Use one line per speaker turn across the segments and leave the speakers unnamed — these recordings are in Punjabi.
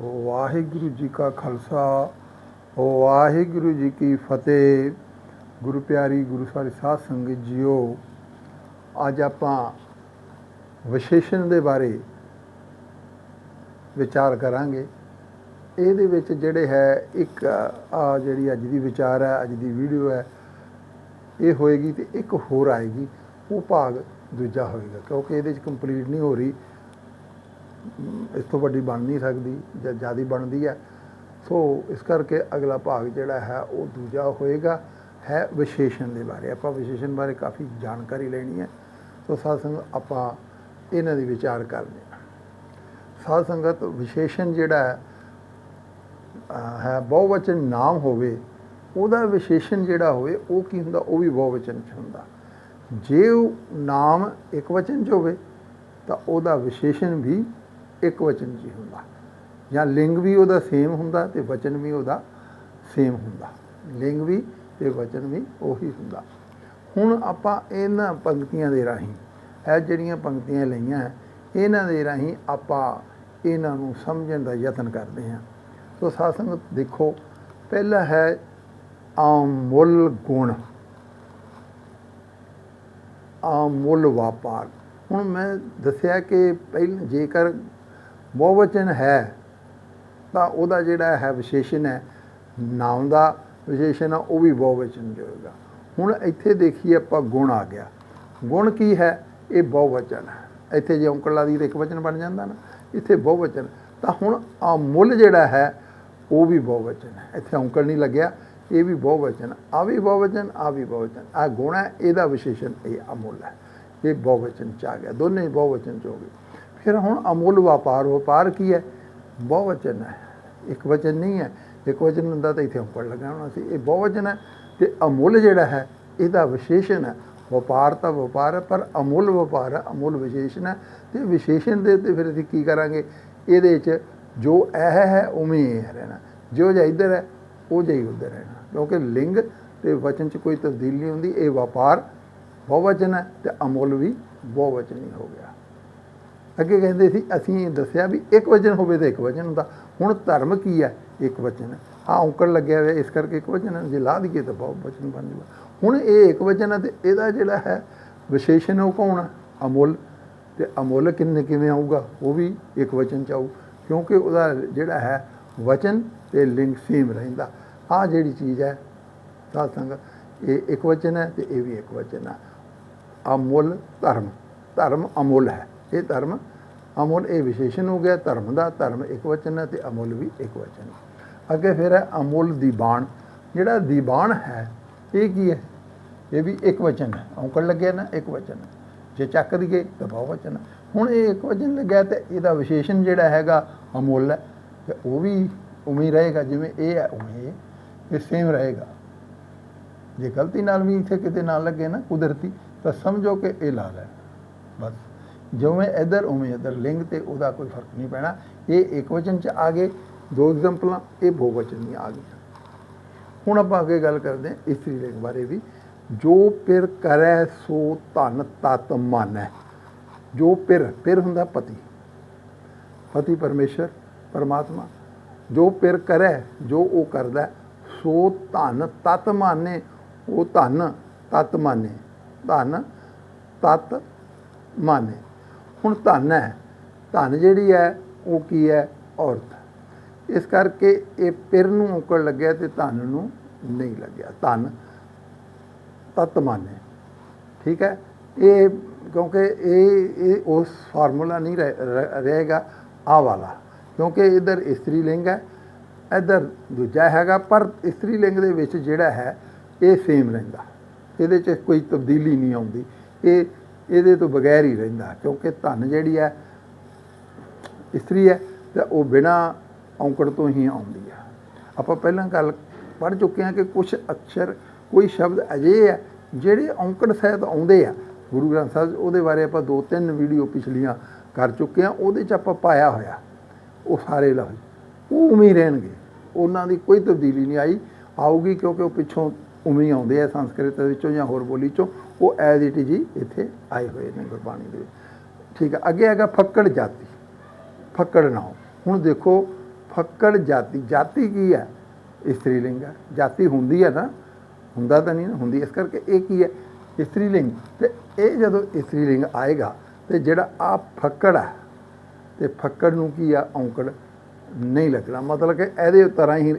ਵਾਹਿਗੁਰੂ ਜੀ ਕਾ ਖਾਲਸਾ, ਵਾਹਿਗੁਰੂ ਜੀ ਕੀ ਫਤਿਹ। ਗੁਰੂ ਪਿਆਰੀ, ਗੁਰੂ ਸਾਰੀ ਸਾਧ ਸੰਗਤ ਜੀਓ, ਅੱਜ ਆਪਾਂ ਵਿਸ਼ੇਸ਼ਣ ਦੇ ਬਾਰੇ ਵਿਚਾਰ ਕਰਾਂਗੇ। ਇਹਦੇ ਵਿੱਚ ਜਿਹੜੇ ਹੈ, ਇੱਕ ਆ ਜਿਹੜੀ ਅੱਜ ਦੀ ਵਿਚਾਰ ਹੈ, ਅੱਜ ਦੀ ਵੀਡੀਓ ਹੈ, ਇਹ ਹੋਏਗੀ ਤੇ ਇੱਕ ਹੋਰ ਆਏਗੀ। ਉਹ ਭਾਗ ਦੂਜਾ ਹੋਏਗਾ, ਕਿਉਂਕਿ ਇਹਦੇ ਚ ਕੰਪਲੀਟ ਨਹੀਂ ਹੋ ਰਹੀ। ਇਸ ਤੋਂ ਵੱਡੀ ਬਣ ਨਹੀਂ ਸਕਦੀ ਜਾਂ ਜ਼ਿਆਦਾ ਬਣਦੀ ਹੈ। ਸੋ ਇਸ ਕਰਕੇ ਅਗਲਾ ਭਾਗ ਜਿਹੜਾ ਹੈ, ਉਹ ਦੂਜਾ ਹੋਏਗਾ, ਹੈ ਵਿਸ਼ੇਸ਼ਣ ਦੇ ਬਾਰੇ। ਆਪਾਂ ਵਿਸ਼ੇਸ਼ਣ ਬਾਰੇ ਕਾਫੀ ਜਾਣਕਾਰੀ ਲੈਣੀ ਹੈ। ਸੋ ਸਾਧ ਸੰਗਤ, ਆਪਾਂ ਇਹਨਾਂ ਦੀ ਵਿਚਾਰ ਕਰਦੇ ਹਾਂ। ਸਾਧ ਸੰਗਤ, ਵਿਸ਼ੇਸ਼ਣ ਜਿਹੜਾ ਹੈ ਬਹੁਵਚਨ ਨਾਮ ਹੋਵੇ, ਉਹਦਾ ਵਿਸ਼ੇਸ਼ਣ ਜਿਹੜਾ ਹੋਵੇ, ਉਹ ਕੀ ਹੁੰਦਾ? ਉਹ ਵੀ ਬਹੁਵਚਨ ਚ ਹੁੰਦਾ। ਜੇ ਉਹ ਨਾਮ ਇੱਕ ਵਚਨ ਚ ਹੋਵੇ, ਤਾਂ ਉਹਦਾ ਵਿਸ਼ੇਸ਼ਣ ਵੀ ਇੱਕ ਵਚਨ ਚ ਹੀ ਹੁੰਦਾ। ਜਾਂ ਲਿੰਗ ਵੀ ਉਹਦਾ ਸੇਮ ਹੁੰਦਾ ਤੇ ਵਚਨ ਵੀ ਉਹਦਾ ਸੇਮ ਹੁੰਦਾ। ਲਿੰਗ ਵੀ ਤੇ ਵਚਨ ਵੀ ਉਹੀ ਹੁੰਦਾ। ਹੁਣ ਆਪਾਂ ਇਹਨਾਂ ਪੰਕਤੀਆਂ ਦੇ ਰਾਹੀਂ, ਇਹ ਜਿਹੜੀਆਂ ਪੰਕਤੀਆਂ ਲਈਆਂ, ਇਹਨਾਂ ਦੇ ਰਾਹੀਂ ਆਪਾਂ ਇਹਨਾਂ ਨੂੰ ਸਮਝਣ ਦਾ ਯਤਨ ਕਰਦੇ ਹਾਂ। ਸੋ ਸਾਧ ਦੇਖੋ, ਪਹਿਲਾ ਹੈ ਅਮੁੱਲ ਗੁਣ। ਅਮੁੱਲ ਵਪਾਰ। ਹੁਣ ਮੈਂ ਦੱਸਿਆ ਕਿ ਪਹਿਲ ਜੇਕਰ ਬਹੁਵਚਨ ਹੈ, ਤਾਂ ਉਹਦਾ ਜਿਹੜਾ ਹੈ ਵਿਸ਼ੇਸ਼ਣ ਹੈ, ਨਾਮ ਦਾ ਵਿਸ਼ੇਸ਼ਣ ਆ, ਉਹ ਵੀ ਬਹੁਵਚਨ ਚ ਹੋਏਗਾ ਹੁਣ ਇੱਥੇ ਦੇਖੀਏ ਆਪਾਂ ਗੁਣ ਆ ਗਿਆ। ਗੁਣ ਕੀ ਹੈ? ਇਹ ਬਹੁਵਚਨ ਹੈ। ਇੱਥੇ ਜੇ ਔਂਕੜਾ ਦੀ ਇੱਕ ਵਚਨ ਬਣ ਜਾਂਦਾ ਨਾ। ਇੱਥੇ ਬਹੁਵਚਨ। ਤਾਂ ਹੁਣ ਆ ਮੁੱਲ ਜਿਹੜਾ ਹੈ, ਉਹ ਵੀ ਬਹੁਵਚਨ ਹੈ। ਇੱਥੇ ਔਂਕੜ ਨਹੀਂ ਲੱਗਿਆ। ਇਹ ਵੀ ਬਹੁਵਚਨ। ਆ ਵੀ ਬਹੁਵਚਨ, ਆ ਵੀ ਬਹੁਵਚਨ। ਆ ਗੁਣ ਹੈ, ਇਹਦਾ ਵਿਸ਼ੇਸ਼ਣ ਇਹ ਅਮੁੱਲ ਹੈ। ਇਹ ਬਹੁਵਚਨ ਚ ਆ ਗਿਆ। ਦੋਨੇ ਬਹੁਵਚਨ ਚ ਹੋ ਗਏ ਫਿਰ ਹੁਣ ਅਮੁੱਲ ਵਪਾਰ ਵਪਾਰ ਕੀ ਹੈ? ਬਹੁਵਚਨ ਹੈ। ਇੱਕ ਵਚਨ ਨਹੀਂ ਹੈ। ਇੱਕ ਵਚਨ ਹੁੰਦਾ ਤਾਂ ਇੱਥੇ ਔਂਕੜ ਲੱਗਾ ਹੋਣਾ ਸੀ। ਇਹ ਬਹੁਵਚਨ ਹੈ ਤੇ ਅਮੁੱਲ ਜਿਹੜਾ ਹੈ, ਇਹਦਾ ਵਿਸ਼ੇਸ਼ਣ ਹੈ। ਵਪਾਰ ਤਾਂ ਵਪਾਰ ਹੈ, ਪਰ ਅਮੁੱਲ ਵਪਾਰ ਹੈ, ਅਮੁੱਲ ਵਿਸ਼ੇਸ਼ਣ ਹੈ। ਤੇ ਵਿਸ਼ੇਸ਼ਣ ਦੇ ਤੇ ਫਿਰ ਅਸੀਂ ਕੀ ਕਰਾਂਗੇ? ਇਹਦੇ 'ਚ ਜੋ ਇਹ ਹੈ, ਉਵੇਂ ਹੀ ਇਹ ਰਹਿਣਾ। ਜੋ ਜਿਹਾ ਇੱਧਰ ਹੈ, ਉਹ ਜਿਹਾ ਹੀ ਉੱਧਰ ਰਹਿਣਾ। ਕਿਉਂਕਿ ਲਿੰਗ ਤੇ ਵਚਨ 'ਚ ਕੋਈ ਤਬਦੀਲੀ ਨਹੀਂ ਹੁੰਦੀ। ਇਹ ਵਪਾਰ ਬਹੁਵਚਨ ਹੈ ਤੇ ਅਮੁੱਲ ਵੀ ਬਹੁਵਚਨ ਹੀ ਹੋ ਗਿਆ। ਅੱਗੇ ਕਹਿੰਦੇ ਸੀ, ਅਸੀਂ ਦੱਸਿਆ ਵੀ ਇੱਕ ਵਚਨ ਹੋਵੇ ਤਾਂ ਇੱਕ ਵਚਨ ਹੁੰਦਾ। ਹੁਣ ਧਰਮ ਕੀ ਹੈ? ਇੱਕ ਵਚਨ। ਹੈ ਆ ਔਂਕੜ ਲੱਗਿਆ ਹੋਇਆ, ਇਸ ਕਰਕੇ ਇੱਕ ਵਚਨ ਜੇ ਲਾ ਦਈਏ ਤਾਂ ਬਹੁਤ ਵਚਨ ਬਣ ਜੂਗਾ। ਹੁਣ ਇਹ ਇੱਕ ਵਚਨ ਹੈ ਤੇ ਇਹਦਾ ਜਿਹੜਾ ਹੈ, ਵਿਸ਼ੇਸ਼ਣ ਉਹ ਕੌਣ ਹੈ? ਅਮੁੱਲ। ਤੇ ਅਮੁੱਲ ਕਿੰਨੇ ਕਿਵੇਂ ਆਊਗਾ? ਉਹ ਵੀ ਇੱਕ ਵਚਨ ਚ ਆਊ। ਕਿਉਂਕਿ ਉਹਦਾ ਜਿਹੜਾ ਹੈ, ਵਚਨ ਤੇ ਲਿੰਗ ਸੇਮ ਰਹਿੰਦਾ। ਆ ਜਿਹੜੀ ਚੀਜ਼ ਹੈ, ਸਾਧ ਸੰਗਤ, ਇਹ ਇੱਕ ਵਚਨ ਹੈ ਤੇ ਇਹ ਵੀ ਇੱਕ ਵਚਨ ਹੈ। ਅਮੁੱਲ ਧਰਮ। ਧਰਮ ਅਮੁੱਲ ਹੈ। ਇਹ ਧਰਮ ਅਮੁੱਲ, ਇਹ ਵਿਸ਼ੇਸ਼ਣ ਹੋ ਗਿਆ। ਧਰਮ ਦਾ ਧਰਮ ਇੱਕ ਵਚਨ ਹੈ ਤੇ ਅਮੁੱਲ ਵੀ ਇੱਕ ਵਚਨ ਅੱਗੇ ਫਿਰ ਹੈ ਅਮੁੱਲ ਦੀਬਾਨ। ਜਿਹੜਾ ਦੀਬਾਨ ਹੈ, ਇਹ ਕੀ ਹੈ? ਇਹ ਵੀ ਇੱਕ ਵਚਨ ਹੈ। ਔਂਕੜ ਲੱਗਿਆ ਨਾ, ਇੱਕ ਵਚਨ ਹੈ। ਜੇ ਚੱਕ ਦਈਏ ਤਾਂ ਬਹੁ ਵਚਨ ਹੁਣ ਇਹ ਇੱਕ ਵਚਨ ਲੱਗਿਆ ਤੇ ਇਹਦਾ ਵਿਸ਼ੇਸ਼ਣ ਜਿਹੜਾ ਹੈਗਾ ਅਮੁੱਲ ਹੈ। ਤੇ ਉਹ ਵੀ ਉਵੇਂ ਰਹੇਗਾ, ਜਿਵੇਂ ਇਹ ਹੈ, ਉਵੇਂ ਇਹ ਸੇਮ ਰਹੇਗਾ। ਜੇ ਗਲਤੀ ਨਾਲ ਵੀ ਇੱਥੇ ਕਿਤੇ ਨਾ ਲੱਗੇ ਨਾ ਕੁਦਰਤੀ, ਤਾਂ ਸਮਝੋ ਕਿ ਇਹ ਲਾ ਲੈ ਬਸ। ਜਿਵੇਂ ਇਧਰ ਉਵੇਂ ਇਧਰ ਲਿੰਗ ਤੇ ਉਹਦਾ ਕੋਈ ਫ਼ਰਕ ਨਹੀਂ ਪੈਣਾ। ਇਹ ਇੱਕ ਵਚਨ ਚ ਆ ਗਏ, ਦੋ ਐਗਜ਼ਾਮਪਲਾਂ, ਇਹ ਬਹੁਵਚਨ ਦੀਆਂ ਆ ਗਈਆਂ ਹੁਣ ਆਪਾਂ ਅੱਗੇ ਗੱਲ ਕਰਦੇ ਹਾਂ ਇਸਤਰੀ ਲਿੰਗ ਬਾਰੇ ਵੀ। ਜੋ ਪਿਰ ਕਰੈ ਸੋ ਧਨ ਤਤ ਮਾਨੈ। ਜੋ ਪਿਰ ਪਿਰ ਹੁੰਦਾ ਪਤੀ। ਪਤੀ ਪਰਮੇਸ਼ਰ, ਪਰਮਾਤਮਾ। ਜੋ ਪਿਰ ਕਰੈ, ਜੋ ਉਹ ਕਰਦਾ, ਸੋ ਧਨ ਤਤ ਮਾਨੇ। ਉਹ ਧਨ ਤਤ ਮਾਨੇ। ਧਨ ਤਤ ਮਾਨੇ। ਹੁਣ ਧਨ ਹੈ। ਧਨ ਜਿਹੜੀ ਹੈ, ਉਹ ਕੀ ਹੈ? ਔਰਤ। ਇਸ ਕਰਕੇ ਇਹ ਪਿਰ ਨੂੰ ਔਕੜ ਲੱਗਿਆ ਤੇ ਧਨ ਨੂੰ ਨਹੀਂ ਲੱਗਿਆ। ਧਨ ਤਤ ਮਾਨੇ। ਠੀਕ ਹੈ? ਇਹ ਕਿਉਂਕਿ ਇਹ ਇਹ ਉਸ ਫਾਰਮੂਲਾ ਨਹੀਂ ਰਹਿ- ਰਹਿ- ਰਹੇਗਾ ਆ ਵਾਲਾ। ਕਿਉਂਕਿ ਇਧਰ ਇਸਤਰੀ ਲਿੰਗ ਹੈ, ਇਧਰ ਦੂਜਾ ਹੈਗਾ, ਪਰ ਇਸਤਰੀ ਲਿੰਗ ਦੇ ਵਿੱਚ ਜਿਹੜਾ ਹੈ, ਇਹ ਸੇਮ ਰਹਿੰਦਾ। ਇਹਦੇ 'ਚ ਕੋਈ ਤਬਦੀਲੀ ਨਹੀਂ ਆਉਂਦੀ। ਇਹ ਇਹਦੇ ਤੋਂ ਬਗੈਰ ਹੀ ਰਹਿੰਦਾ, ਕਿਉਂਕਿ ਧਨ ਜਿਹੜੀ ਹੈ, ਇਸਤਰੀ ਹੈ, ਤਾਂ ਉਹ ਬਿਨਾ ਔਂਕੜ ਤੋਂ ਹੀ ਆਉਂਦੀ ਹੈ। ਆਪਾਂ ਪਹਿਲਾਂ ਗੱਲ ਪੜ੍ਹ ਚੁੱਕੇ ਹਾਂ ਕਿ ਕੁਝ ਅਕਸ਼ਰ, ਕੋਈ ਸ਼ਬਦ ਅਜੇ ਹੈ, ਜਿਹੜੇ ਔਂਕੜ ਸਹਿਤ ਆਉਂਦੇ ਆ। ਗੁਰੂ ਗ੍ਰੰਥ ਸਾਹਿਬ, ਉਹਦੇ ਬਾਰੇ ਆਪਾਂ ਦੋ ਤਿੰਨ ਵੀਡੀਓ ਪਿਛਲੀਆਂ ਕਰ ਚੁੱਕੇ ਹਾਂ, ਉਹਦੇ 'ਚ ਆਪਾਂ ਪਾਇਆ ਹੋਇਆ। ਉਹ ਸਾਰੇ ਲਫ਼ਜ਼, ਉਹ ਉਵੇਂ ਰਹਿਣਗੇ। ਉਹਨਾਂ ਦੀ ਕੋਈ ਤਬਦੀਲੀ ਨਹੀਂ ਆਈ, ਆਊਗੀ ਕਿਉਂਕਿ ਉਹ ਪਿੱਛੋਂ ਉਵੇਂ ਹੀ ਆਉਂਦੇ ਆ ਸੰਸਕ੍ਰਿਤ ਵਿੱਚੋਂ ਜਾਂ ਹੋਰ ਬੋਲੀ ਚੋਂ, ਉਹ ਐਜ਼ ਇਟ ਇਜ਼ ਹੀ ਇੱਥੇ ਆਏ ਹੋਏ ਨੇ ਗੁਰਬਾਣੀ ਦੇ ਵਿੱਚ। ਠੀਕ ਹੈ ਅੱਗੇ ਹੈਗਾ ਫੱਕੜ ਜਾਤੀ, ਫੱਕੜ ਨਾਉ ਹੁਣ ਦੇਖੋ, ਫੱਕੜ ਜਾਤੀ ਜਾਤੀ ਕੀ ਹੈ? ਇਸਤਰੀ ਲਿੰਗ ਹੈ ਜਾਤੀ ਹੁੰਦੀ ਹੈ ਨਾ ਹੁੰਦਾ ਤਾਂ ਨਹੀਂ ਨਾ, ਹੁੰਦੀ ਇਸ ਕਰਕੇ ਇਹ ਕੀ ਹੈ? ਇਸਤਰੀ ਲਿੰਗ ਤੇ ਇਹ ਜਦੋਂ ਇਸਤਰੀ ਲਿੰਗ ਆਏਗਾ, ਤੇ ਜਿਹੜਾ ਆ ਫੱਕੜ ਹੈ, ਤੇ ਫੱਕੜ ਨੂੰ ਕੀ ਆ? ਔਂਕੜ। ਨਹੀਂ ਲੱਗਣਾ। ਮਤਲਬ ਕਿ ਇਹਦੇ ਤਰ੍ਹਾਂ ਹੀ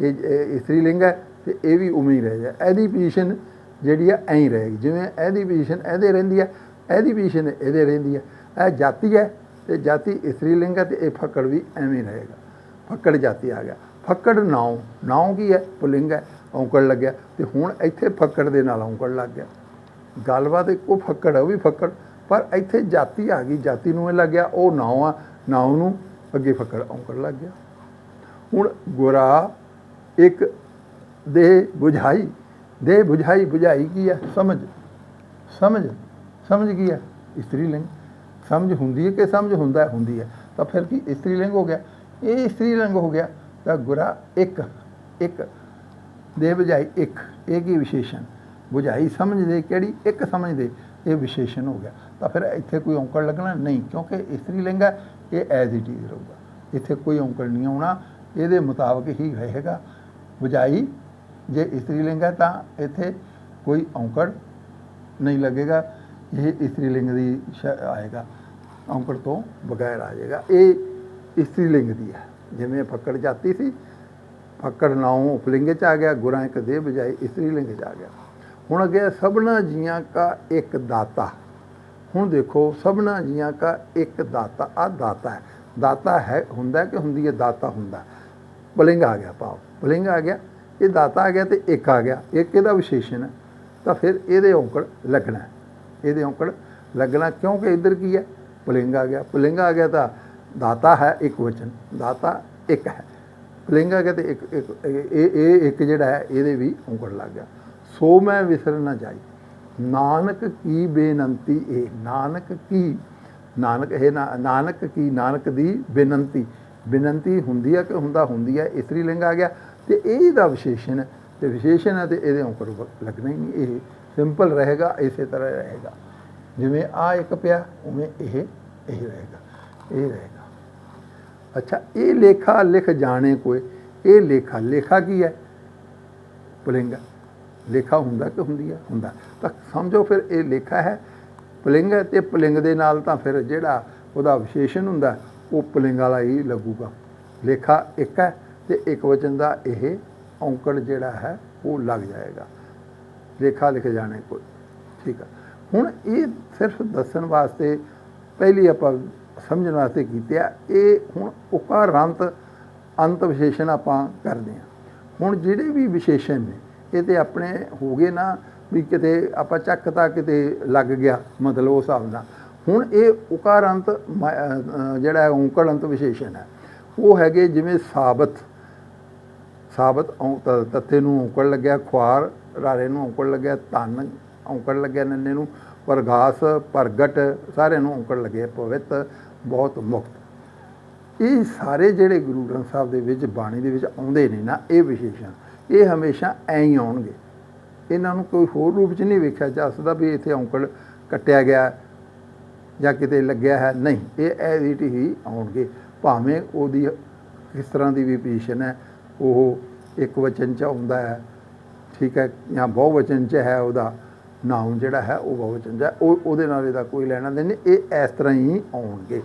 ਇਹ ਇਸਤਰੀ ਲਿੰਗ ਹੈ। ਤੇ ਇਹ ਵੀ ਉਵੇਂ ਹੀ ਰਹਿ ਜਾ। ਇਹਦੀ ਪੋਜੀਸ਼ਨ ਜਿਹੜੀ ਆ ਐਂ ਹੀ ਰਹੇਗੀ। ਜਿਵੇਂ ਇਹਦੀ ਪੋਜੀਸ਼ਨ ਇਹਦੇ ਰਹਿੰਦੀ ਹੈ ਇਹਦੀ ਪੋਜੀਸ਼ਨ ਇਹਦੇ ਰਹਿੰਦੀ ਹੈ ਇਹ ਜਾਤੀ ਹੈ ਤੇ ਜਾਤੀ ਇਸਤਰੀ ਲਿੰਗ ਹੈ ਤੇ ਇਹ ਫੱਕੜ ਵੀ ਐਵੇਂ ਰਹੇਗਾ। ਫੱਕੜ ਜਾਤੀ ਆ ਗਿਆ। ਫੱਕੜ ਨਾਉ। ਨਾਉ ਕੀ ਹੈ? ਪੁਲਿੰਗ ਹੈ। ਔਂਕੜ ਲੱਗਿਆ। ਤੇ ਹੁਣ ਇੱਥੇ ਫੱਕੜ ਦੇ ਨਾਲ ਔਂਕੜ ਲੱਗ ਗਿਆ। ਗੱਲਬਾਤ ਇੱਕੋ ਫੱਕੜ ਹੈ ਉਹ ਵੀ ਫੱਕੜ। ਪਰ ਇੱਥੇ ਜਾਤੀ ਆ ਗਈ। ਜਾਤੀ ਨੂੰ ਇਹ ਲੱਗਿਆ, ਉਹ ਨਾਉ ਆ। ਨਾਉ ਨੂੰ ਅੱਗੇ ਫੱਕੜ ਔਂਕੜ ਲੱਗ ਗਿਆ। ਹੁਣ ਗੋਰਾ ਇੱਕ ਦੇ ਬੁਝਾਈ ਦੇ ਬੁਝਾਈ ਬੁਝਾਈ ਕੀ ਹੈ ਸਮਝ। ਸਮਝ। ਸਮਝ ਕੀ ਹੈ ਇਸਤਰੀ ਲਿੰਗ ਸਮਝ ਹੁੰਦੀ ਹੈ ਕਿ ਸਮਝ ਹੁੰਦਾ ਹੁੰਦੀ ਹੈ। ਤਾਂ ਫਿਰ ਕੀ? ਇਸਤਰੀ ਲਿੰਗ ਹੋ ਗਿਆ। ਇਹ ਇਸਤਰੀ ਲਿੰਗ ਹੋ ਗਿਆ ਤਾਂ ਗੁਰਾ ਇੱਕ ਇੱਕ। ਦੇ ਬਜਾਈ ਇੱਕ। ਇਹ ਕੀ ਵਿਸ਼ੇਸ਼ਣ? ਬੁਝਾਈ ਸਮਝਦੇ ਕਿਹੜੀ? ਇੱਕ ਸਮਝਦੇ ਇਹ ਵਿਸ਼ੇਸ਼ਣ ਹੋ ਗਿਆ। ਤਾਂ ਫਿਰ ਇੱਥੇ ਕੋਈ ਔਂਕੜ ਲੱਗਣਾ? ਨਹੀਂ, ਕਿਉਂਕਿ ਇਸਤਰੀ ਲਿੰਗ ਹੈ ਇਹ ਐਜ਼ ਇਟ ਇਜ਼ ਰਹੂਗਾ। ਇੱਥੇ ਕੋਈ ਔਂਕੜ ਨਹੀਂ ਆਉਣਾ। ਇਹਦੇ ਮੁਤਾਬਕ ਹੀ ਰਹੇਗਾ। ਬੁਝਾਈ ਜੇ ਇਸਤਰੀ ਲਿੰਗ ਹੈ ਤਾਂ ਇੱਥੇ ਕੋਈ ਔਂਕੜ ਨਹੀਂ ਲੱਗੇਗਾ, ਇਹ ਇਸਤਰੀ ਲਿੰਗ ਦੀ ਸ਼- ਆਏਗਾ, ਔਂਕੜ ਤੋਂ ਬਗੈਰ ਆ ਜਾਏਗਾ। ਇਹ ਇਸਤਰੀ ਲਿੰਗ ਦੀ ਹੈ। ਜਿਵੇਂ ਫੱਕੜ ਜਾਤੀ ਸੀ, ਫੱਕੜ ਨਾਉ ਉਪਲਿੰਗ ਚ ਆ ਗਿਆ, ਗੁਰਾਂ ਇੱਕ ਦੇ ਬਜਾਏ ਇਸਤਰੀ ਲਿੰਗ ਚ ਆ ਗਿਆ। ਹੁਣ ਅੱਗੇ ਸਭਨਾ ਜੀਆਂ ਕਾ ਇੱਕ ਦਾਤਾ। ਹੁਣ ਦੇਖੋ, ਸਭਨਾ ਜੀਆਂ ਕਾ ਇੱਕ ਦਾਤਾ ਆ ਦਾਤਾ ਹੈ। ਦਾਤਾ ਹੈ, ਹੁੰਦਾ ਕਿ ਹੁੰਦੀ ਹੈ, ਦਾਤਾ ਹੁੰਦਾ। ਪਲਿੰਗ ਆ ਗਿਆ ਭਾਵ ਪਲਿੰਗ ਆ ਗਿਆ ਇਹ ਦਾਤਾ ਆ ਗਿਆ ਤੇ ਇੱਕ ਆ ਗਿਆ, ਇੱਕ ਇਹਦਾ ਵਿਸ਼ੇਸ਼ਣ ਹੈ। ਤਾਂ ਫਿਰ ਇਹਦੇ ਔਂਕੜ ਲੱਗਣਾ ਇਹਦੇ ਔਂਕੜ ਲੱਗਣਾ ਕਿਉਂਕਿ ਇੱਧਰ ਕੀ ਹੈ? ਪੁਲਿੰਗ ਆ ਗਿਆ। ਪੁਲਿੰਗ ਆ ਗਿਆ ਤਾਂ ਦਾਤਾ ਹੈ ਇੱਕ ਵਚਨ। ਦਾਤਾ ਇੱਕ ਹੈ। ਪੁਲਿੰਗ ਆ ਗਿਆ ਤੇ ਇੱਕ ਇਹ ਇਹ ਇੱਕ ਜਿਹੜਾ ਹੈ, ਇਹਦੇ ਵੀ ਔਂਕੜ ਲੱਗ ਗਿਆ। ਸੋ ਮੈਂ ਵਿਸਰ ਨਾ ਜਾਈ। ਨਾਨਕ ਕੀ ਬੇਨੰਤੀ ਇਹ ਨਾਨਕ ਕੀ? ਨਾਨਕ ਇਹ ਨਾ- ਨਾਨਕ ਕੀ? ਨਾਨਕ ਦੀ ਬੇਨੰਤੀ। ਬੇਨੰਤੀ ਹੁੰਦੀ ਹੈ ਕਿ ਹੁੰਦਾ, ਹੁੰਦੀ ਹੈ ਇਸਤਰੀ ਲਿੰਗ ਆ ਗਿਆ। ਤੇ ਇਹ ਦਾ ਵਿਸ਼ੇਸ਼ਣ ਹੈ। ਤੇ ਵਿਸ਼ੇਸ਼ਣ ਹੈ ਤੇ ਇਹਦੇ ਔਂਕੜ ਲੱਗਣਾ ਹੀ ਨਹੀਂ। ਇਹ ਸਿੰਪਲ ਰਹੇਗਾ, ਇਸੇ ਤਰ੍ਹਾਂ ਰਹੇਗਾ। ਜਿਵੇਂ ਆ ਇੱਕ ਪਿਆ, ਉਵੇਂ ਇਹ ਇਹ ਰਹੇਗਾ ਇਹ ਰਹੇਗਾ। ਅੱਛਾ, ਇਹ ਲੇਖਾ ਲਿਖ ਜਾਣੇ ਕੋਈ। ਇਹ ਲੇਖਾ ਲੇਖਾ ਕੀ ਹੈ? ਪੁਲਿੰਗ। ਲੇਖਾ ਹੁੰਦਾ ਕਿ ਹੁੰਦੀ ਹੈ? ਹੁੰਦਾ। ਤਾਂ ਸਮਝੋ ਫਿਰ ਇਹ ਲੇਖਾ ਹੈ। ਪੁਲਿੰਗ ਹੈ ਤੇ ਪੁਲਿੰਗ ਦੇ ਨਾਲ ਤਾਂ ਫਿਰ ਜਿਹੜਾ ਉਹਦਾ ਵਿਸ਼ੇਸ਼ਣ ਹੁੰਦਾ, ਉਹ ਪੁਲਿੰਗ ਵਾਲਾ ਹੀ ਲੱਗੂਗਾ। ਲੇਖਾ ਇੱਕ ਹੈ ਤੇ ਇੱਕ ਵਚਨ ਦਾ ਇਹ ਔਂਕੜ ਜਿਹੜਾ ਹੈ, ਉਹ ਲੱਗ ਜਾਏਗਾ। ਲੇਖਾ ਲਿਖ ਜਾਣੇ ਕੋਲ ਠੀਕ ਆ। ਹੁਣ ਇਹ ਸਿਰਫ ਦੱਸਣ ਵਾਸਤੇ ਪਹਿਲੀ ਆਪਾਂ ਸਮਝਣ ਵਾਸਤੇ ਕੀਤੇ ਆ, ਇਹ ਹੁਣ ਉਕਾਰਾਂਤ ਅੰਤ ਵਿਸ਼ੇਸ਼ਣ ਆਪਾਂ ਕਰਦੇ ਆ। ਹੁਣ ਜਿਹੜੇ ਵੀ ਵਿਸ਼ੇਸ਼ਣ ਨੇ, ਇਹ ਤੇ ਆਪਣੇ ਹੋ ਗਏ ਨਾ ਵੀ ਕਿਤੇ ਆਪਾਂ ਚੱਕਤਾ ਕਿਤੇ ਲੱਗ ਗਿਆ, ਮਤਲਬ ਉਸ ਹਿਸਾਬ ਨਾਲ। ਹੁਣ ਇਹ ਉਕਾਰਾਂਤ ਮ- ਜਿਹੜਾ ਹੈ ਅੰਤ ਵਿਸ਼ੇਸ਼ਣ ਹੈ, ਉਹ ਹੈਗੇ ਜਿਵੇਂ ਸਾਬਤ। ਸਾਬਤ ਔਂ- ਤੱਥੇ ਨੂੰ ਔਂਕੜ ਲੱਗਿਆ, ਖੁਆਰ ਰਾਰੇ ਨੂੰ ਔਂਕੜ ਲੱਗਿਆ, ਧਨ ਔਂਕੜ ਲੱਗਿਆ ਨੰਨੇ ਨੂੰ, ਪ੍ਰਗਾਸ, ਪ੍ਰਗਟ ਸਾਰਿਆਂ ਨੂੰ ਔਂਕੜ ਲੱਗਿਆ ਪਵਿੱਤ, ਬਹੁਤ ਮੁਕਤ। ਇਹ ਸਾਰੇ ਜਿਹੜੇ ਗੁਰੂ ਗ੍ਰੰਥ ਸਾਹਿਬ ਦੇ ਵਿੱਚ, ਬਾਣੀ ਦੇ ਵਿੱਚ ਆਉਂਦੇ ਨੇ ਨਾ, ਇਹ ਵਿਸ਼ੇਸ਼ਣ, ਇਹ ਹਮੇਸ਼ਾ ਐਂ ਹੀ ਆਉਣਗੇ। ਇਹਨਾਂ ਨੂੰ ਕੋਈ ਹੋਰ ਰੂਪ 'ਚ ਨਹੀਂ ਵੇਖਿਆ ਜਾ ਸਕਦਾ ਵੀ ਇੱਥੇ ਔਂਕੜ ਕੱਟਿਆ ਗਿਆ ਜਾਂ ਕਿਤੇ ਲੱਗਿਆ ਹੈ। ਨਹੀਂ, ਇਹ ਐਜ਼ ਹੀ ਆਉਣਗੇ। ਭਾਵੇਂ ਉਹਦੀ ਕਿਸ ਤਰ੍ਹਾਂ ਦੀ ਵੀ ਪੋਜੀਸ਼ਨ ਹੈ, ਉਹ ਇੱਕ ਵਚਨ 'ਚ ਆਉਂਦਾ ਹੈ, ਠੀਕ ਹੈ, ਜਾਂ ਬਹੁ ਵਚਨ 'ਚ ਹੈ ਉਹਦਾ ਨਾਮ ਜਿਹੜਾ ਹੈ, ਉਹ ਬਹੁਵਚਨ 'ਚ ਹੈ। ਉਹ, ਉਹਦੇ ਨਾਲ ਇਹਦਾ ਕੋਈ ਲੈਣਾ ਦੇਣਾ ਨਹੀਂ, ਇਹ ਇਸ ਤਰ੍ਹਾਂ ਹੀ ਆਉਣਗੇ।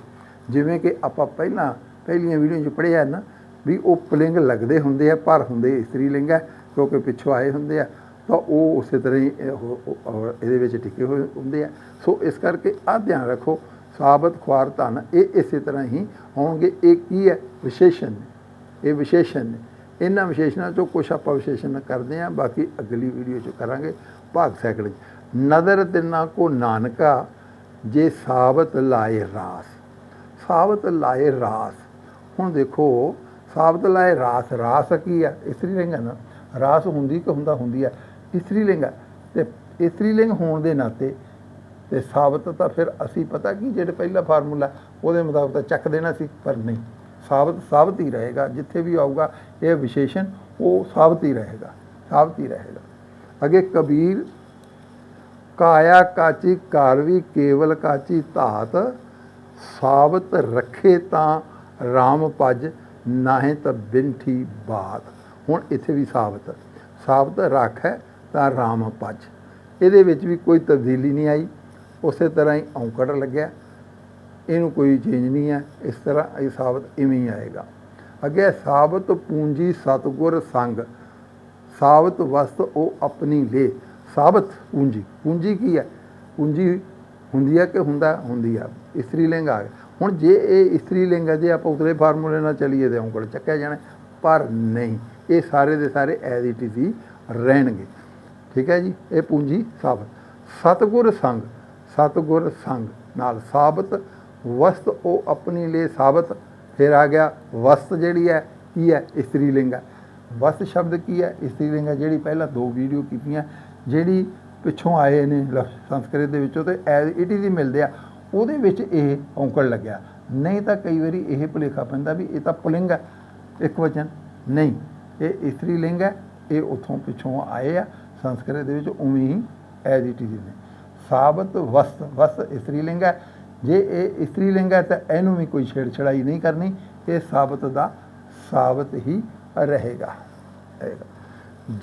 ਜਿਵੇਂ ਕਿ ਆਪਾਂ ਪਹਿਲਾਂ, ਪਹਿਲੀਆਂ ਵੀਡੀਓ 'ਚ ਪੜ੍ਹਿਆ ਨਾ, ਵੀ ਉਹ ਪੁਲਿੰਗ ਲੱਗਦੇ ਹੁੰਦੇ ਆ, ਪਰ ਹੁੰਦੇ ਇਸਤਰੀ ਲਿੰਗ ਹੈ, ਕਿਉਂਕਿ ਪਿੱਛੋਂ ਆਏ ਹੁੰਦੇ ਆ, ਤਾਂ ਉਹ ਉਸੇ ਤਰ੍ਹਾਂ ਹੀ ਇਹਦੇ ਵਿੱਚ ਟਿਕੇ ਹੋਏ ਹੁੰਦੇ ਆ। ਸੋ ਇਸ ਕਰਕੇ ਆ ਧਿਆਨ ਰੱਖੋ, ਸਾਬਤ, ਖੁਆਰ, ਧਨ, ਇਹ ਇਸੇ ਤਰ੍ਹਾਂ ਹੀ ਆਉਣਗੇ। ਇਹ ਕੀ ਹੈ? ਵਿਸ਼ੇਸ਼ਣ। ਇਹ ਵਿਸ਼ੇਸ਼ਣ। ਨੇ ਇਹਨਾਂ ਵਿਸ਼ੇਸ਼ਣਾਂ ਚੋਂ ਕੁਝ ਆਪਾਂ ਵਿਸ਼ੇਸ਼ਣ ਕਰਦੇ ਹਾਂ, ਬਾਕੀ ਅਗਲੀ ਵੀਡੀਓ 'ਚ ਕਰਾਂਗੇ ਭਾਗ ਸੈਕਲ 'ਚ। ਨਦਰ ਤਿੰਨਾ ਕੋ ਨਾਨਕਾ, ਜੇ ਸਾਬਤ ਲਾਏ ਰਾਸ। ਸਾਬਤ ਲਾਏ ਰਾਸ। ਹੁਣ ਦੇਖੋ, ਸਾਬਤ ਲਾਏ ਰਾਸ ਰਾਸ ਕੀ ਆ? ਇਸਤਰੀ ਲਿੰਗ ਹੈ ਨਾ। ਰਾਸ ਹੁੰਦੀ ਕਿ ਹੁੰਦਾ, ਹੁੰਦੀ ਹੈ ਇਸਤਰੀ ਲਿੰਗ ਹੈ ਤੇ ਇਸਤਰੀ ਲਿੰਗ ਹੋਣ ਦੇ ਨਾਤੇ ਤੇ ਸਾਬਤ ਤਾਂ ਫਿਰ ਅਸੀਂ ਪਤਾ ਕੀ, ਜਿਹੜੇ ਪਹਿਲਾ ਫਾਰਮੂਲਾ ਉਹਦੇ ਮੁਤਾਬਕ ਤਾਂ ਚੱਕ ਦੇਣਾ ਸੀ, ਪਰ ਨਹੀਂ। ਸਾਬਤ ਸਾਬਤ ਹੀ ਰਹੇਗਾ, ਜਿੱਥੇ ਵੀ ਆਊਗਾ, ਇਹ ਵਿਸ਼ੇਸ਼ਣ, ਉਹ ਸਾਬਤ ਹੀ ਰਹੇਗਾ, ਸਾਬਤ ਹੀ ਰਹੇਗਾ। ਅਗੇ ਕਬੀਰ, ਕਾਇਆ ਕਾਚੀ ਕਾਰਵੀ ਕੇਵਲ ਕਾਚੀ ਧਾਤ, ਸਾਬਤ ਰੱਖੇ ਤਾਂ RAM ਭਜ, ਨਾਹੀਂ ਤਾਂ ਬਿੰਠੀ ਬਾਤ। ਹੁਣ ਇੱਥੇ ਵੀ ਸਾਬਤ ਸਾਬਤ ਰੱਖ ਹੈ ਤਾਂ ਰਾਮ ਪੱਜ ਇਹਦੇ ਵਿੱਚ ਵੀ ਕੋਈ ਤਬਦੀਲੀ ਨਹੀਂ ਆਈ, ਉਸੇ ਤਰ੍ਹਾਂ ਹੀ ਔਂਕੜ ਲੱਗਿਆ। ਇਹਨੂੰ ਕੋਈ ਚੇਂਜ ਨਹੀਂ ਹੈ, ਇਸ ਤਰ੍ਹਾਂ ਇਹ ਸਾਬਤ ਇਵੇਂ ਹੀ ਆਏਗਾ। ਅੱਗੇ ਸਾਬਤ ਪੂੰਜੀ ਸਤਗੁਰ ਸੰਗ, ਸਾਬਤ ਵਸਤ ਉਹ ਆਪਣੀ ਲੈ। ਸਾਬਤ, ਪੂੰਜੀ। ਪੂੰਜੀ ਕੀ ਹੈ? ਪੂੰਜੀ ਹੁੰਦੀ ਹੈ ਕਿ ਹੁੰਦਾ, ਹੁੰਦੀ ਆ ਇਸਤਰੀ ਲਿੰਗ ਆ ਗਿਆ। ਹੁਣ ਜੇ ਇਹ ਇਸਤਰੀ ਲਿੰਗ ਹੈ, ਜੇ ਆਪਾਂ ਉਤਲੇ ਫਾਰਮੂਲੇ ਨਾਲ ਚਲੀਏ ਤੇ ਔਂਕੜ ਚੱਕਿਆ ਜਾਣਾ ਪਰ ਨਹੀਂ। ਇਹ ਸਾਰੇ ਦੇ ਸਾਰੇ ਐਜ਼ ਇਟ ਇਜ਼ ਹੀ ਰਹਿਣਗੇ। ਠੀਕ ਹੈ ਜੀ? ਇਹ ਪੂੰਜੀ ਸਾਬਤ। ਸਤਗੁਰ ਸੰਗ ਸਤਗੁਰ ਸੰਗ ਨਾਲ ਸਾਬਤ ਵਸਤ ਉਹ ਆਪਣੀ ਲਈ ਸਾਬਤ, ਫਿਰ ਆ ਗਿਆ ਵਸਤ ਜਿਹੜੀ ਹੈ, ਕੀ ਹੈ? ਇਸਤਰੀ ਲਿੰਗ ਹੈ। ਵਸਤ ਸ਼ਬਦ ਕੀ ਹੈ? ਇਸਤਰੀ ਲਿੰਗ ਹੈ ਜਿਹੜੀ ਪਹਿਲਾਂ ਦੋ ਵੀਡੀਓ ਕੀਤੀਆਂ, ਜਿਹੜੀ ਪਿੱਛੋਂ ਆਏ ਨੇ ਲਫ਼ਜ਼ ਸੰਸਕ੍ਰਿਤ ਦੇ ਵਿੱਚੋਂ ਤੇ ਐਜ਼ ਇਟ ਇਜ਼ ਹੀ ਮਿਲਦੇ ਆ। ਉਹਦੇ ਵਿੱਚ ਇਹ ਔਂਕੜ ਲੱਗਿਆ। ਨਹੀਂ ਤਾਂ ਕਈ ਵਾਰੀ ਇਹ ਭੁਲੇਖਾ ਪੈਂਦਾ ਵੀ ਇਹ ਤਾਂ ਪੁਲਿੰਗ ਹੈ। ਇੱਕ ਵਚਨ, ਨਹੀਂ, ਇਹ ਇਸਤਰੀ ਲਿੰਗ ਹੈ, ਇਹ ਉਥੋਂ ਪਿੱਛੋਂ ਆਏ ਆ। ਸੰਸਕ੍ਰਿਤ ਦੇ ਵਿੱਚ ਉਵੇਂ ਹੀ ਐਜ਼ ਇਟ ਇਜ਼ ਨੇ। ਸਾਬਤ, ਵਸਤ ਵਸਤ ਇਸਤਰੀ ਲਿੰਗ ਹੈ। ਜੇ ਇਹ ਇਸਤਰੀ ਲਿੰਗ ਹੈ ਤਾਂ ਇਹਨੂੰ ਵੀ ਕੋਈ ਛੇੜਛੜਾਈ ਨਹੀਂ ਕਰਨੀ, ਇਹ ਸਾਬਤ ਦਾ ਸਾਬਤ ਹੀ ਰਹੇਗਾ।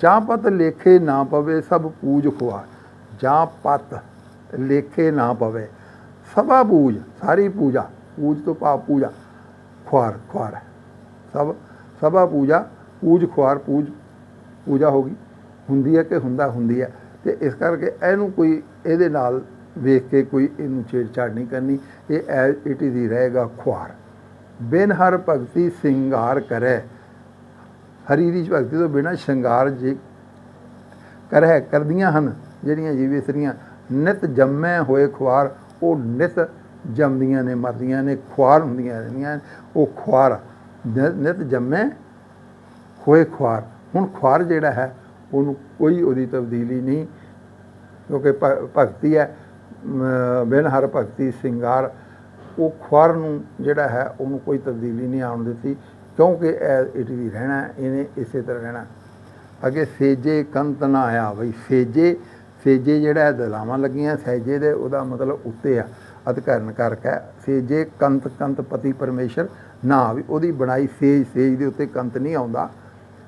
ਜਾਂ ਪਤ ਲੇਖੇ ਨਾ ਪਵੇ ਸਭ ਪੂਜ ਖੁਆ, ਜਾਂ ਪਤ ਲੇਖੇ ਨਾ ਪਵੇ, ਸਭਾ ਪੂਜ, ਸਾਰੀ ਪੂਜਾ, ਪੂਜ ਤੋਂ ਭਾਵ ਪੂਜਾ, ਖੁਆਰ ਖੁਆਰ। ਸਭ, ਸਭਾ ਪੂਜਾ, ਪੂਜ, ਖੁਆਰ, ਪੂਜ, ਪੂਜਾ ਹੋਗੀ ਹੁੰਦੀ ਹੈ ਕਿ ਹੁੰਦਾ, ਹੁੰਦੀ ਹੈ। ਤੇ ਇਸ ਕਰਕੇ ਇਹਨੂੰ ਕੋਈ, ਇਹਦੇ ਨਾਲ ਵੇਖ ਕੇ ਕੋਈ ਇਹਨੂੰ ਛੇੜਛਾੜ ਨਹੀਂ ਕਰਨੀ। ਇਹ ਐਜ਼ ਇਟ ਇਜ਼ ਹੀ ਰਹੇਗਾ ਖੁਆਰ। ਬਿਨ ਹਰ ਭਗਤੀ ਸਿੰਗਾਰ ਕਰੇ। ਹਰੀ ਦੀ ਭਗਤੀ ਤੋਂ ਬਿਨਾਂ ਸ਼ਿੰਗਾਰ ਜੇ ਕਰਹਿ ਕਰਦੀਆਂ ਹਨ, ਜਿਹੜੀਆਂ ਜੀਵ ਇਸਤਰੀਆਂ। ਨਿਤ ਜੰਮੇ ਹੋਏ ਖੁਆਰ, ਉਹ ਨਿਤ ਜੰਮਦੀਆਂ ਨੇ, ਮਰਦੀਆਂ ਨੇ, ਖੁਆਰ ਹੁੰਦੀਆਂ ਰਹਿੰਦੀਆਂ ਉਹ ਖੁਆਰ, ਨਿ- ਨਿਤ ਜੰਮੇ ਹੋਏ ਖੁਆਰ। ਹੁਣ ਖੁਆਰ ਜਿਹੜਾ ਹੈ, ਉਹਨੂੰ ਕੋਈ ਉਹਦੀ ਤਬਦੀਲੀ ਨਹੀਂ, ਕਿਉਂਕਿ ਭ- ਭਗਤੀ ਹੈ। ਬਿਨ ਹਰ ਭਗਤੀ ਸਿੰਗਾਰ, ਉਹ ਖੁਆਰ ਨੂੰ ਜਿਹੜਾ ਹੈ, ਉਹਨੂੰ ਕੋਈ ਤਬਦੀਲੀ ਨਹੀਂ ਆਉਣ ਦਿੱਤੀ, ਕਿਉਂਕਿ ਇਹ ਇਟ ਵੀ ਰਹਿਣਾ ਇਹਨੇ ਇਸੇ ਤਰ੍ਹਾਂ ਰਹਿਣਾ ਅੱਗੇ ਸੇਜੇ ਕੰਤ ਨਾ ਆਇਆ ਬਈ, ਸੇਜੇ ਸੇਜੇ ਜਿਹੜਾ ਦਲਾਵਾਂ ਲੱਗੀਆਂ, ਸੇਜੇ ਦੇ ਉਹਦਾ ਮਤਲਬ ਉੱਤੇ ਆ, ਅਧਿਕਰਨ ਕਰਕੇ ਸੇਜੇ ਕੰਤ ਕੰਤ ਪਤੀ ਪਰਮੇਸ਼ਰ, ਨਾ ਵੀ ਉਹਦੀ ਬਣਾਈ ਸੇਜ ਸੇਜ ਦੇ ਉੱਤੇ ਕੰਤ ਨਹੀਂ ਆਉਂਦਾ।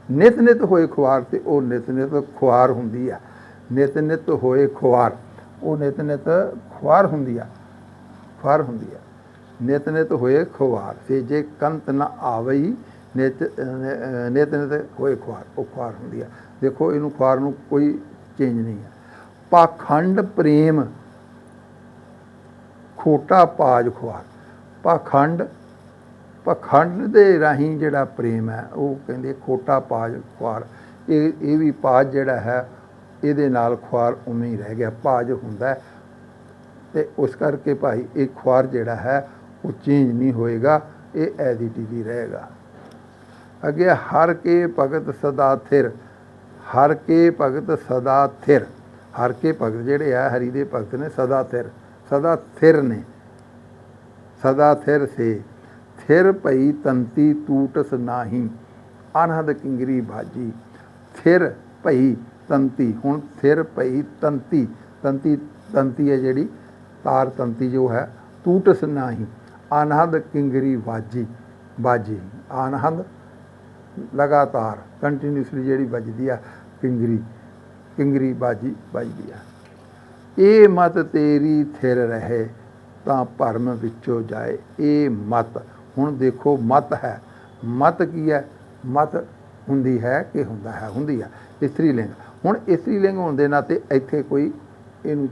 ਨਿਤ ਨਿਤ ਹੋਏ ਖੁਆਰ ਤੇ ਉਹ ਨਿਤ ਨਿਤ ਖੁਆਰ ਹੁੰਦੀ ਆ। ਨਿਤ ਨਿਤ ਹੋਏ ਖੁਆਰ। ਉਹ ਨਿਤ ਨਿਤ ਖੁਆਰ ਹੁੰਦੀ ਆ, ਖੁਆਰ ਹੁੰਦੀ ਆ। ਨਿਤ ਨਿਤ ਹੋਏ ਖੁਆਰ ਤੇ ਜੇ ਕੰਤ ਨਾ ਆਵਈ, ਨਿਤ ਨਿਤ ਨਿਤ ਹੋਏ ਖੁਆਰ, ਉਹ ਖੁਆਰ ਹੁੰਦੀ ਆ। ਦੇਖੋ, ਇਹਨੂੰ ਖੁਆਰ ਨੂੰ ਕੋਈ ਚੇਂਜ ਨਹੀਂ ਆ। ਪਾਖੰਡ ਪ੍ਰੇਮ, ਖੋਟਾ ਪਾਜ ਖੁਆਰ। ਪਾਖੰਡ, ਪਖੰਡ ਦੇ ਰਾਹੀਂ ਜਿਹੜਾ ਪ੍ਰੇਮ ਹੈ, ਉਹ ਕਹਿੰਦੇ ਖੋਟਾ ਪਾਜ ਖੁਆਰ। ਇਹ ਇਹ ਵੀ ਪਾਜ ਜਿਹੜਾ ਹੈ ਇਹਦੇ ਨਾਲ ਖੁਆਰ ਉਵੇਂ ਹੀ ਰਹਿ ਗਿਆ, ਭਾਜ ਹੁੰਦਾ ਹੈ। ਤੇ ਉਸ ਕਰਕੇ ਭਾਈ ਇਹ ਖੁਆਰ ਜਿਹੜਾ ਹੈ, ਉਹ ਚੇਂਜ ਨਹੀਂ ਹੋਏਗਾ, ਇਹ ਐਜ਼ ਇਟ ਰਹੇਗਾ। ਅੱਗੇ ਹਰ ਕੇ ਭਗਤ ਸਦਾ ਥਿਰ, ਹਰ ਕੇ ਭਗਤ ਸਦਾ ਥਿਰ, ਹਰ ਕੇ ਭਗਤ ਜਿਹੜੇ ਆ, ਹਰੀ ਦੇ ਭਗਤ ਨੇ ਸਦਾ ਥਿਰ ਸਦਾ ਥਿਰ ਨੇ, ਸਦਾ ਥਿਰ ਸੇ, ਥਿਰ ਭਈ ਤੰਤੀ ਟੂਟਸ ਨਾਹੀ, ਅਨਹਦ ਕਿੰਗਰੀ ਬਾਜੀ, ਥਿਰ ਭਈ ਤੰਤੀ, ਹੁਣ ਥਿਰ ਪਈ ਤੰਤੀ। ਤੰਤੀ ਤੰਤੀ ਹੈ ਜਿਹੜੀ, ਤਾਰ ਤੰਤੀ ਜੋ ਹੈ ਟੂਟਸ ਨਾਹੀ ਅਨਹਦ ਕਿੰਗਰੀ ਬਾਜੀ ਬਾਜੀ ਅਨਹਦ ਲਗਾਤਾਰ ਕੰਟੀਨਿਊਸਲੀ ਜਿਹੜੀ ਵੱਜਦੀ ਆ, ਕਿੰਗਰੀ ਕਿੰਗਰੀ ਬਾਜੀ ਵੱਜਦੀ ਆ। ਇਹ ਮਤ ਤੇਰੀ ਥਿਰ ਰਹੇ, ਤਾਂ ਭਰਮ ਵਿੱਚੋਂ ਜਾਏ। ਇਹ ਮਤ, ਹੁਣ ਦੇਖੋ ਮਤ ਹੈ। ਮਤ ਕੀ ਹੈ? ਮਤ ਹੁੰਦੀ ਹੈ ਕਿ ਹੁੰਦਾ ਹੈ? ਹੁੰਦੀ ਹੈ ਇਸਤਰੀ ਲਿੰਗ। ਹੁਣ ਇਸਤਰੀ ਲਿੰਗ ਹੋਣ ਦੇ ਨਾਤੇ ਇੱਥੇ ਕੋਈ ਇਹਨੂੰ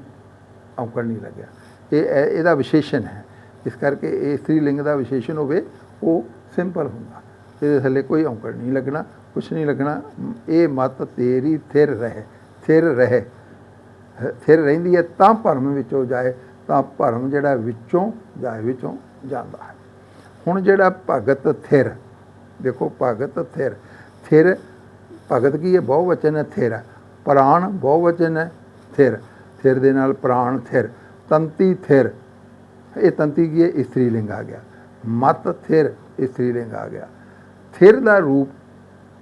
ਔਕੜ ਨਹੀਂ ਲੱਗਿਆ। ਇਹ, ਇਹ- ਇਹਦਾ ਵਿਸ਼ੇਸ਼ਣ ਹੈ। ਇਸ ਕਰਕੇ ਇਹ ਇਸਤਰੀ ਲਿੰਗ ਦਾ ਵਿਸ਼ੇਸ਼ਣ ਹੋਵੇ, ਉਹ ਸਿੰਪਲ ਹੁੰਦਾ। ਇਹਦੇ ਥੱਲੇ ਕੋਈ ਔਕੜ ਨਹੀਂ ਲੱਗਣਾ, ਕੁਛ ਨਹੀਂ ਲੱਗਣਾ। ਇਹ ਮਤ ਤੇਰੀ ਥਿਰ ਰਹੇ ਥਿਰ ਰਹੇ। ਥਿਰ ਰਹਿੰਦੀ ਹੈ ਤਾਂ ਭਰਮ ਵਿੱਚੋਂ ਜਾਏ, ਤਾਂ ਭਰਮ ਜਿਹੜਾ ਵਿੱਚੋਂ ਜਾਏ, ਵਿੱਚੋਂ ਜਾਂਦਾ ਹੈ। ਹੁਣ ਜਿਹੜਾ ਭਗਤ ਥਿਰ, ਦੇਖੋ ਭਗਤ ਥਿਰ ਥਿਰ ਭਗਤ ਕੀ ਹੈ? ਬਹੁਵਚਨ ਹੈ ਥਿਰ। ਪ੍ਰਾਣ ਬਹੁਵਚਨ ਹੈ, ਥਿਰ। ਥਿਰ ਦੇ ਨਾਲ ਪ੍ਰਾਣ ਥਿਰ। ਤੰਤੀ ਥਿਰ। ਇਹ ਤੰਤੀ ਕੀ ਹੈ? ਇਸਤਰੀ ਲਿੰਗ ਆ ਗਿਆ। ਮਤ ਥਿਰ ਇਸਤਰੀ ਲਿੰਗ ਆ ਗਿਆ। ਥਿਰ ਦਾ ਰੂਪ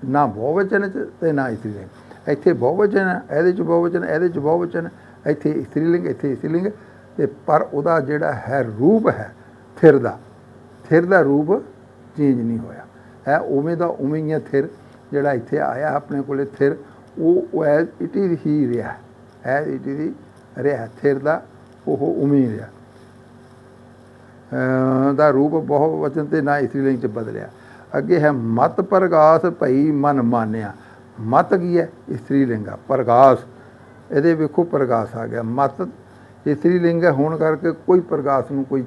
ਨਾ ਬਹੁਵਚਨ ਚ ਤੇ ਨਾ ਇਸਤਰੀ ਲਿੰਗ ਇੱਥੇ ਬਹੁਵਚਨ ਹੈ, ਇਹਦੇ ਚ ਬਹੁਵਚਨ ਇਹਦੇ ਚ ਬਹੁਵਚਨ ਇੱਥੇ ਇਸਤਰੀ ਲਿੰਗ ਇੱਥੇ ਇਸਤਰੀ ਲਿੰਗ ਤੇ ਪਰ ਉਹਦਾ ਜਿਹੜਾ ਹੈ ਰੂਪ ਹੈ ਥਿਰ ਦਾ ਥਿਰ ਦਾ ਰੂਪ ਚੇਂਜ ਨਹੀਂ ਹੋਇਆ। ਹੈ ਉਵੇਂ ਦਾ ਉਵੇਂ ਹੀ ਹੈ ਥਿਰ। ਜਿਹੜਾ ਇੱਥੇ ਆਇਆ ਆਪਣੇ ਕੋਲੇ ਥਿਰ ਉਹ ਐਜ਼ ਇਟ ਇਜ਼ ਹੀ ਰਿਹਾ। ਐਜ਼ ਇਟ ਇਜ਼ ਰਿਹਾ। ਥਿਰ ਦਾ ਉਹ ਉਵੇਂ ਹੀ ਰਿਹਾ ਦਾ ਰੂਪ ਬਹੁ ਵਚਨ ਤੇ ਨਾ ਇਸਤਰੀ ਲਿੰਗ ਚ ਬਦਲਿਆ। ਅੱਗੇ ਹੈ, ਮਤ ਪ੍ਰਗਾਸ ਭਈ ਮਨ ਮਾਨਿਆ। ਮਤ ਕੀ ਹੈ? ਇਸਤਰੀ ਲਿੰਗ ਆ। ਪ੍ਰਗਾਸ। ਇਹਦੇ ਵੇਖੋ ਪ੍ਰਗਾਸ ਆ ਗਿਆ। ਮਤ ਇਸਤਰੀ ਲਿੰਗ ਹੋਣ ਕਰਕੇ ਕੋਈ ਪ੍ਰਗਾਸ ਨੂੰ ਕੋਈ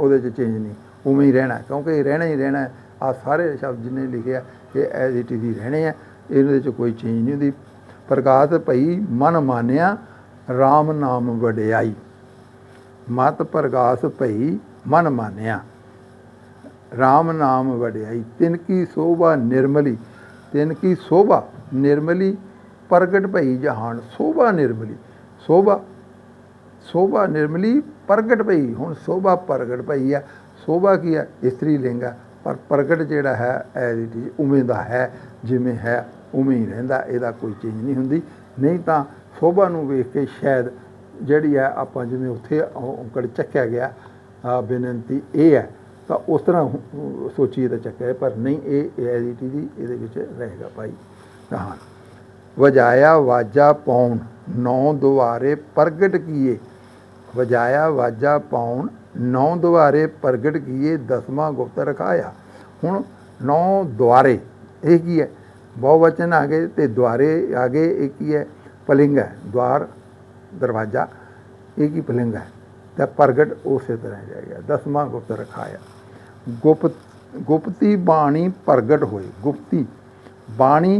ਉਹਦੇ ਚ ਚੇਂਜ ਨਹੀਂ। ਉਵੇਂ ਹੀ ਰਹਿਣਾ। ਕਿਉਂਕਿ ਇਹ ਰਹਿਣਾ ਹੀ ਰਹਿਣਾ। ਆ ਸਾਰੇ ਸ਼ਬਦ ਜਿੰਨੇ ਲਿਖਿਆ ਇਹ ਐਜ਼ ਇਟ ਇਜ਼ ਹੀ ਰਹਿਣੇ ਆ। ਇਹਦੇ ਚ ਕੋਈ ਚੇਂਜ ਨਹੀਂ ਹੁੰਦੀ। ਪ੍ਰਗਾਸ ਭਈ, ਮਨ ਮਾਨਿਆ RAM ਨਾਮ ਵਡਿਆਈ। ਮਤ ਪ੍ਰਗਾਸ ਭਈ, ਮਨ ਮਾਨਿਆ। RAM ਨਾਮ ਵਡਿਆਈ। ਤਿਨ ਕੀ ਸੋਭਾ ਨਿਰਮਲੀ, ਤਿਨ ਕੀ ਸੋਭਾ ਨਿਰਮਲੀ, ਪ੍ਰਗਟ ਭਈ ਜਹਾਨ, ਸੋਭਾ ਨਿਰਮਲੀ। ਸੋਭਾ ਸੋਭਾ ਨਿਰਮਲੀ, ਪ੍ਰਗਟ ਭਈ। ਹੁਣ ਸੋਭਾ ਪ੍ਰਗਟ ਭਈ ਆ। ਸੋਭਾ ਕੀ ਹੈ ਇਸਤਰੀ ਲਿੰਗ ਆ। ਪਰ ਪ੍ਰਗਟ ਜਿਹੜਾ ਹੈ ਐਜ਼ ਇਟ ਇਜ਼ ਉਵੇਂ ਦਾ ਹੈ, ਜਿਵੇਂ ਹੈ ਉਵੇਂ ਹੀ ਰਹਿੰਦਾ, ਇਹਦਾ ਕੋਈ ਚੇਂਜ ਨਹੀਂ ਹੁੰਦੀ। ਨਹੀਂ ਤਾਂ ਸੋਭਾ ਨੂੰ ਵੇਖ ਕੇ ਸ਼ਾਇਦ ਜਿਹੜੀ ਹੈ ਆਪਾਂ ਜਿਵੇਂ ਉੱਥੇ ਔਂਕੜ ਚੱਕਿਆ ਗਿਆ, ਆ ਬੇਨੰਤੀ ਇਹ ਹੈ, ਤਾਂ ਉਸ ਤਰ੍ਹਾਂ ਸੋਚੀਏ ਤਾਂ ਚੱਕਿਆ ਪਰ ਨਹੀਂ, ਇਹ ਐਜ਼ ਇਟ ਇਜ਼ ਇਹਦੇ ਵਿੱਚ ਰਹੇਗਾ ਭਾਈ। ਕਹਾਣ ਵਜਾਇਆ ਵਾਜਾ ਪਾਉਣ, ਨੌ ਦੁਆਰੇ ਪ੍ਰਗਟ ਕੀਏ। ਵਜਾਇਆ ਵਾਜਾ ਪਾਉਣ, ਨੌ ਦੁਆਰੇ ਪ੍ਰਗਟ ਕੀਏ, ਦਸਵਾਂ ਗੁਪਤ ਰਖਾਇਆ। ਹੁਣ ਨੌ ਦੁਆਰੇ, ਇਹ ਕੀ ਹੈ? ਬਹੁਵਚਨ ਆ ਗਏ ਤੇ ਦੁਆਰੇ ਆ ਗਏ ਇਹ ਕੀ ਹੈ ਪਲਿੰਗ ਹੈ ਦੁਆਰ ਦਰਵਾਜ਼ਾ ਇਹ ਕੀ ਪਲਿੰਗ ਹੈ ਤਾਂ ਪ੍ਰਗਟ ਉਸੇ ਤਰ੍ਹਾਂ ਹੀ ਗਿਆ ਦਸਵਾਂ ਗੁਪਤ ਰਖਾਇਆ ਗੁਪਤ ਗੁਪਤੀ ਬਾਣੀ ਪ੍ਰਗਟ ਹੋਈ ਗੁਪਤੀ ਬਾਣੀ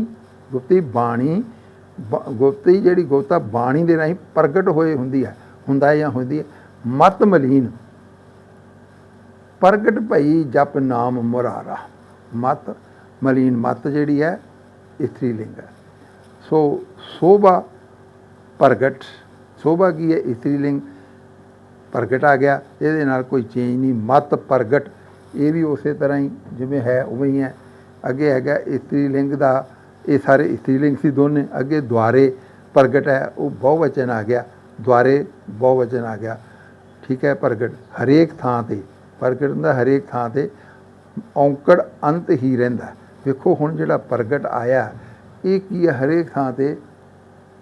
ਗੁਪਤੀ ਬਾਣੀ ਬ- ਗੁਪਤੀ ਜਿਹੜੀ ਗੁਪਤਾ ਬਾਣੀ ਦੇ ਰਾਹੀਂ ਪ੍ਰਗਟ ਹੋਏ ਹੁੰਦੀ ਹੈ ਹੁੰਦਾ ਹੈ ਜਾਂ ਹੁੰਦੀ ਹੈ ਮਤ ਮਲੀਨ ਪ੍ਰਗਟ ਭਈ ਜਪ ਨਾਮ ਮੁਰਾਰਾ ਮਤ ਮਲੀਨ ਮਤ ਜਿਹੜੀ ਹੈ ਇਸਤਰੀ ਲਿੰਗ ਹੈ। ਸੋ ਸੋਭਾ ਪ੍ਰਗਟ, ਸੋਭਾ ਕੀ ਹੈ? ਇਸਤਰੀ ਲਿੰਗ ਪ੍ਰਗਟ ਆ ਗਿਆ। ਇਹਦੇ ਨਾਲ ਕੋਈ ਚੇਂਜ ਨਹੀਂ। ਮਤ ਪ੍ਰਗਟ, ਇਹ ਵੀ ਉਸੇ ਤਰ੍ਹਾਂ ਹੀ ਜਿਵੇਂ ਹੈ, ਉਵੇਂ ਹੀ ਹੈ। ਅੱਗੇ ਹੈਗਾ ਇਸਤਰੀ ਲਿੰਗ ਦਾ, ਇਹ ਸਾਰੇ ਇਸਤਰੀ ਲਿੰਗ ਸੀ ਦੋਨੇ। ਅੱਗੇ ਦੁਆਰੇ ਪ੍ਰਗਟ ਹੈ, ਉਹ ਬਹੁਵਚਨ ਆ ਗਿਆ। ਦੁਆਰੇ ਬਹੁਵਚਨ ਆ ਗਿਆ। ਠੀਕ ਹੈ, ਪ੍ਰਗਟ। ਹਰੇਕ ਥਾਂ ਤੇ, ਪ੍ਰਗਟ ਦਾ ਹਰੇਕ ਥਾਂ ਤੇ। ਔਂਕੜ ਅੰਤ ਹੀ ਰਹਿੰਦਾ। ਵੇਖੋ ਹੁਣ ਜਿਹੜਾ ਪ੍ਰਗਟ ਆਇਆ, ਇਹ ਕੀ ਹੈ ਹਰੇਕ ਥਾਂ ਤੇ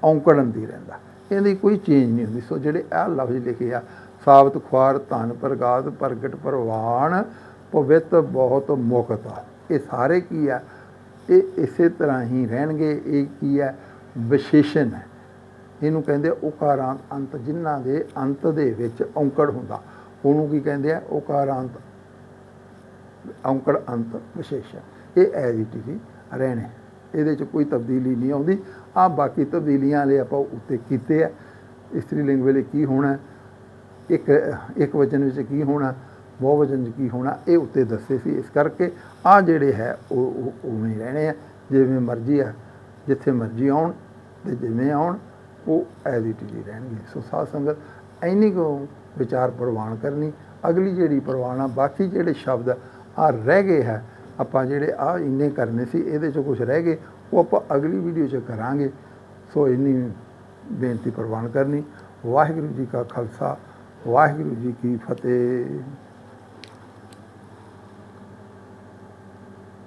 ਔਂਕੜਨ ਦੀ ਰਹਿੰਦਾ। ਇਹਦੀ ਕੋਈ ਚੇਂਜ ਨਹੀਂ ਹੁੰਦੀ। ਸੋ ਜਿਹੜੇ ਆਹ ਲਫ਼ਜ਼ ਲਿਖੇ ਆ, ਸਾਬਤ, ਖੁਆਰ, ਧਨ, ਪ੍ਰਗਾਤ, ਪ੍ਰਗਟ ਪ੍ਰਵਾਨ ਪਵਿੱਤ, ਬਹੁਤ ਮੁਕਤ ਇਹ ਸਾਰੇ ਕੀ ਆ? ਇਹ ਇਸੇ ਤਰ੍ਹਾਂ ਹੀ ਰਹਿਣਗੇ। ਇਹ ਕੀ ਹੈ ਵਿਸ਼ੇਸ਼ਣ ਹੈ। ਇਹਨੂੰ ਕਹਿੰਦੇ ਉਕਾਰਾਂਤ ਅੰਤ, ਜਿਨ੍ਹਾਂ ਦੇ ਅੰਤ ਦੇ ਵਿੱਚ ਔਂਕੜ ਹੁੰਦਾ। ਉਹਨੂੰ ਕੀ ਕਹਿੰਦੇ ਆ? ਉਕਾਰਾਂਤ, ਔਂਕੜ ਅੰਤ, ਵਿਸ਼ੇਸ਼ਣ। ਇਹ ਐਜ਼ ਇਟ ਇਜ਼ ਹੀ ਰਹਿਣੇ। ਇਹਦੇ 'ਚ ਕੋਈ ਤਬਦੀਲੀ ਨਹੀਂ ਆਉਂਦੀ। ਆ ਬਾਕੀ ਤਬਦੀਲੀਆਂ ਵਾਲੇ ਆਪਾਂ ਉੱਤੇ ਕੀਤੇ ਆ। ਇਸਤਰੀ ਲਿੰਗ ਵੇਲੇ ਕੀ ਹੋਣਾ? ਇੱਕ ਇੱਕ ਵਚਨ ਵਿੱਚ ਕੀ ਹੋਣਾ? ਬਹੁ ਵਚਨ 'ਚ ਕੀ ਹੋਣਾ? ਇਹ ਉੱਤੇ ਦੱਸੇ ਸੀ। ਇਸ ਕਰਕੇ ਆ ਜਿਹੜੇ ਹੈ, ਉਹ ਉਹ, ਉਵੇਂ ਹੀ ਰਹਿਣੇ ਆ। ਜਿਵੇਂ ਮਰਜ਼ੀ ਆ, ਜਿੱਥੇ ਮਰਜ਼ੀ ਆਉਣ ਤੇ ਜਿਵੇਂ ਆਉਣ, ਉਹ ਐਜ਼ ਇਟ ਇਜ਼ ਰਹਿਣਗੇ। ਸੋ ਸਾਧ ਸੰਗਤ, ਇੰਨੀ ਕੁ ਵਿਚਾਰ ਪ੍ਰਵਾਨ ਕਰਨੀ। ਅਗਲੀ ਜਿਹੜੀ ਪ੍ਰਵਾਨਾ ਬਾਕੀ ਜਿਹੜੇ ਸ਼ਬਦ ਆ ਰਹਿ ਗਏ ਹੈ। ਆਪਾਂ ਜਿਹੜੇ ਆ ਇੰਨੇ ਕਰਨੇ ਸੀ, ਇਹਦੇ 'ਚ ਕੁਝ ਰਹਿ ਗਏ, ਉਹ ਆਪਾਂ ਅਗਲੀ ਵੀਡੀਓ 'ਚ ਕਰਾਂਗੇ। ਸੋ ਇੰਨੀ ਬੇਨਤੀ ਪ੍ਰਵਾਨ ਕਰਨੀ। ਵਾਹਿਗੁਰੂ ਜੀ ਕਾ ਖਾਲਸਾ, ਵਾਹਿਗੁਰੂ ਜੀ ਕੀ ਫਤਿਹ।